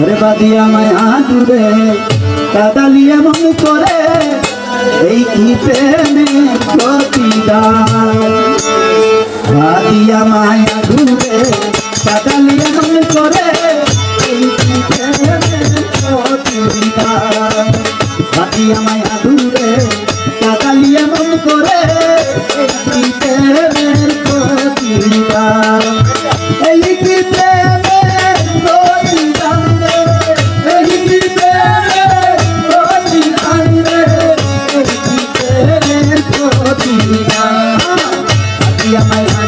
ঘরে বাদিয়া মায় আদুরে কাদালিয়া মন করে। এই কি প্রেমে প্রতিদান? বাদিয়া মায় আদুরে কাদালিয়া মন করে। এই কি প্রেমে প্রতিদান? বাদিয়া মায় আদুরে কাদালিয়া মন করে। এই কি প্রেমের প্রতিদান?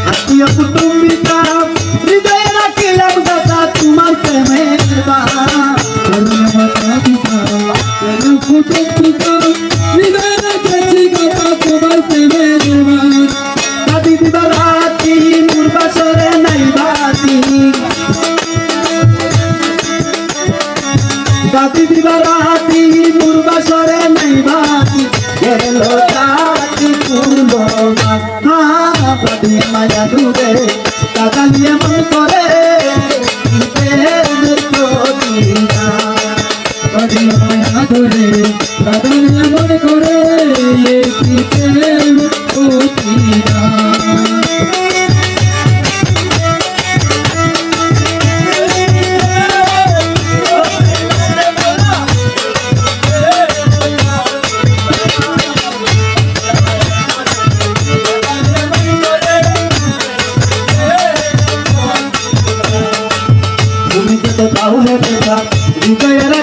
মায়া ধরে, কাকালিয়ে মন করে, এই প্রেমের প্রতিদান। আত্মীয় মাতা পিতা আত্মীয় কুটুম্বিকা হৃদয়ে রাখিলাম দাদা তোমার প্রেমের বান। আত্মীয় মাতা পিতা আত্মীয় কুটুম্বিকা হৃদয়ে রেখেছি দাদা তোমার প্রেমের বান। দাদি দিবা রাতি মোর বাসরে নাই বাতি দাদি দিবা রাতি মোর বাসরে নাই বাতি গেল রাতি পূর্ব দাদি মায়া ডুবে দাদা নিয়ে মন করে। দাদি মায়া ধরে দাদা নিয়ে মন করে কি প্রেমের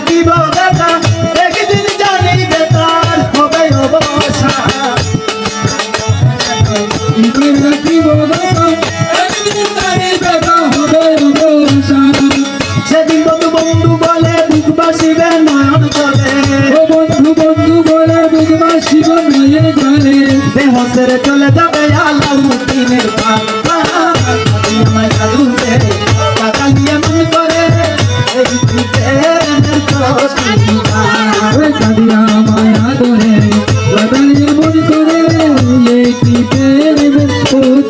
রাখিব বেটা একদিন জানি বেতার হবে অবসা রাখিব বেটা একদিন জানি বেটা হবে অবসা সেদিন বন্ধু বন্ধু বলে বুক বাসিবে নয়ন জলে ও বন্ধু বন্ধু বলে বুক বাসিবে নয়ন জলে দেহ সেরে চলে যাবে আল্লাহ মুক্তিনের পান আমায় কালুতে টাকা নিয়ে মন করে এই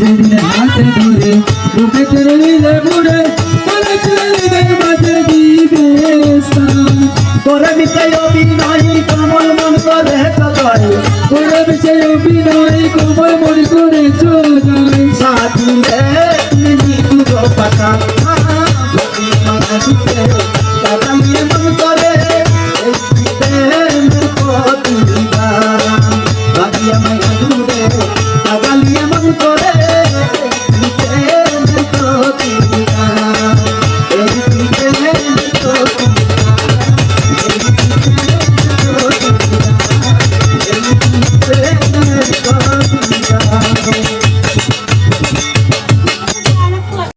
যেদিন হাতে ধরে বুকে টেনে নিলে মনে বলেছিলে হৃদয় মাঝে দিবে। করে অভিনয় কমল মন করে করে কমল মন করে চলে